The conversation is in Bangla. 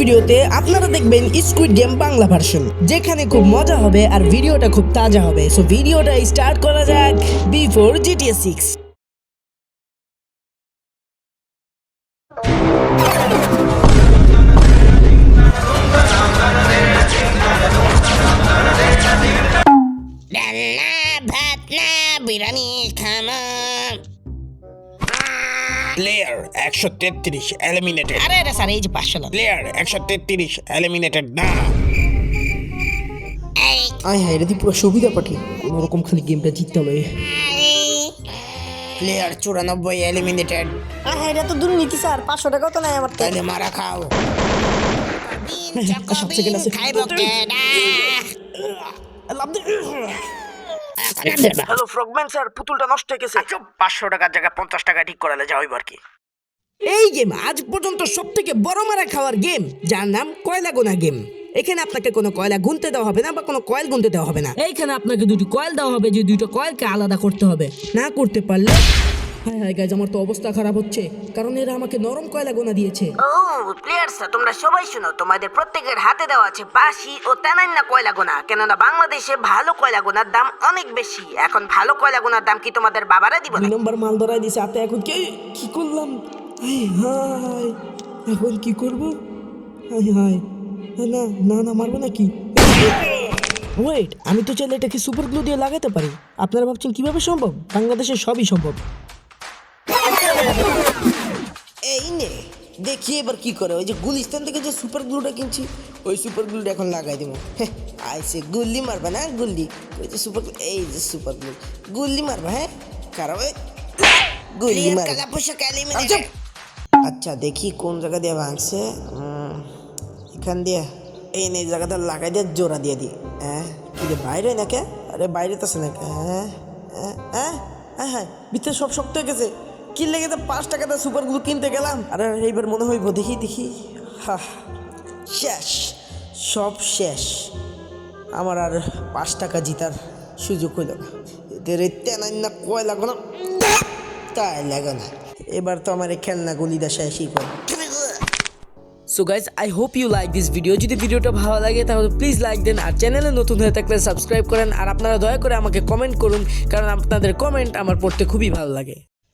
ভিডিওতে আপনারা দেখবেন স্কুইড গেম বাংলা ভার্সন যেখানে খুব মজা হবে আর ভিডিওটা খুব তাজা হবে। সো ভিডিওটা স্টার্ট করা যাক বিফোর জিটিএ সিক্স ডালনা ভাত না বিরিয়ানি খানা প্লেয়ার একশো তেত্রিশ এলিমিনেটেড আরে আরে স্যার এই যে পাঁচশো লাখ প্লেয়ার একশো তেত্রিশ এলিমিনেটেড না। আয় হ্যাঁ এটা দিয়ে পুরো সুবিধা পাঠি? কোনো রকম খালি গেমটা জিততে হবে। প্লেয়ার চুরানব্বই এলিমিনেটেড হ্যাঁ এটা তো দুর্নীতি স্যার পাঁচশো টাকাও তো নাই আমার তাহলে মারা খাও। সব second আছে। খাইব কেডা হ্যালো ফ্রগম্যান স্যার পুতুলটা নষ্ট হয়ে গেছে। আচ্ছা পাঁচশো টাকার জায়গায় পঞ্চাশ টাকা ঠিক করালে যাও এবার কি। এই গেম আজ পর্যন্ত সব থেকে বড় মারা খাওয়ার গেম যার নাম কয়লা গোনা গেম এখানে আপনাকে কোনো কয়লা গুনতে দেওয়া হবে না বা কোনো কয়েল গুনতে দেওয়া হবে না। এইখানে আপনাকে দুটি কয়েল দেওয়া হবে যে দুটো কয়েলকে আলাদা করতে হবে। না করতে পারলে হায় হায় গাইজ আমার তো অবস্থা খারাপ হচ্ছে। কারণ এরা আমাকে নরম কয়লা গোনা দিয়েছে। ও প্লেয়ার্স তোমরা সবাই শুনো তোমাদের প্রত্যেকের হাতে দেওয়া আছে বাসি ও তেনান্না কয়লা গোনা। কেননা বাংলাদেশে ভালো কয়লা গোনার দাম অনেক বেশি। এখন ভালো কয়লা গোনার দাম কি তোমাদের বাবারা দিব দুই নম্বর মাল ধরাই দিছে হাতে এখন কি? কি করলাম? হায় হায় এখন কি করব? হায় হায় না না না মারবো নাকি? ওয়েট আমি তো চাইলে এটাকে সুপার গ্লু দিয়ে লাগাতে পারি। আপনারা ভাবছেন কীভাবে সম্ভব? বাংলাদেশে সবই সম্ভব। এই নে দেখি এবার কি করে। ওই যে গুলিস্তান থেকে যে সুপার গ্লুটা কিনছি ওই সুপার গ্লুটা এখন লাগাই দেবো। হ্যাঁ আইসে গুল্লি মারবা না গুল্লি। ওই যে সুপার এই যে সুপার গ্লু গুল্লি মারবা হ্যাঁ? কারও ওই গুল্লি মারবা আচ্ছা দেখি কোন জায়গা দিয়ে ভাঙছে। এখান দিয়ে। এই নে এই জায়গাটা লাগাই দিয়ে জোড়া দিয়ে দিই হ্যাঁ কি বাইরে নাকি? আরে বাইরে তো আছে নাকি? হ্যাঁ হ্যাঁ হ্যাঁ হ্যাঁ হ্যাঁ ভিতরে সব শক্ত হয়ে গেছে। কি লেগে তো পাঁচ টাকাতে সুপারগুলো কিনতে গেলাম। আরে এইবার মনে হইব দেখি দেখি। হা শেষ, সব শেষ। আমার আর পাঁচ টাকা জিতার সুযোগ হইল না। এদের তেনাই না কয় লাগো না। তাই লাগে না। এবার তো আমার এই খেলনা খেলনাগুলিটা শেষই করে so guys I hope you like this video যদি ভিডিওটা ভালো লাগে, তাহলে প্লিজ লাইক দেন। আর চ্যানেলে নতুন হয়ে থাকলে সাবস্ক্রাইব করেন। আর আপনারা দয়া করে আমাকে কমেন্ট করুন, কারণ আপনাদের কমেন্ট আমার পড়তে খুবই ভালো লাগে।